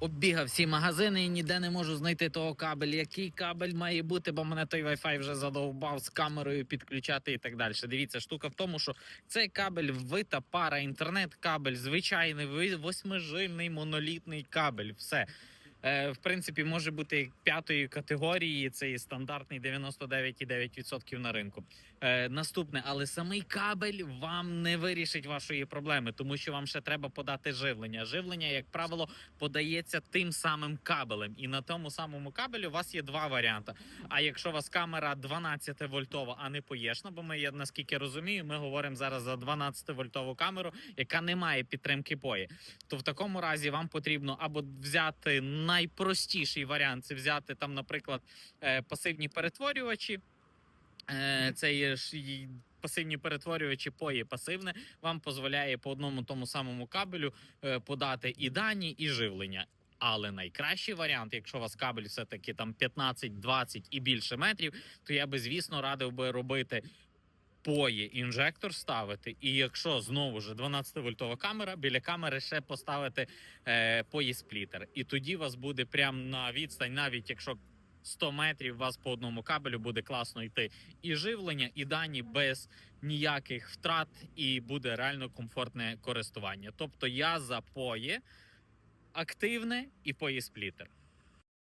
Оббігав всі магазини і ніде не можу знайти того кабель. Який кабель має бути, бо мене той Wi-Fi вже задовбав з камерою підключати і так далі. Дивіться, штука в тому, що цей кабель вита пара інтернет-кабель, звичайний ви- восьмижильний монолітний кабель. Все. Е, в принципі, може бути п'ятої категорії. Це і стандартний 99,9% на ринку. Е, наступне, але самий кабель вам не вирішить вашої проблеми, тому що вам ще треба подати живлення. Живлення, як правило, подається тим самим кабелем, і на тому самому кабелі у вас є два варіанти. А якщо у вас камера 12 вольтова, а не поєшна, бо ми я наскільки розумію, ми говоримо зараз за 12 вольтову камеру, яка не має підтримки пої, то в такому разі вам потрібно або взяти найпростіший варіант, це взяти там, наприклад, е, пасивні перетворювачі. Е, Це є ж пасивні перетворювачі пої пасивне вам дозволяє по одному тому самому кабелю е, подати і дані, і живлення. Але найкращий варіант, якщо у вас кабель все-таки там 15, 20 і більше метрів, то я би, звісно, радив би робити пої інжектор ставити. І якщо знову ж 12 вольтова камера, біля камери ще поставити е, пої сплітер. І тоді вас буде прямо на відстань, навіть якщо 100 метрів, у вас по одному кабелю буде класно йти і живлення, і дані без ніяких втрат, і буде реально комфортне користування. Тобто я за пої активне і пої сплітер.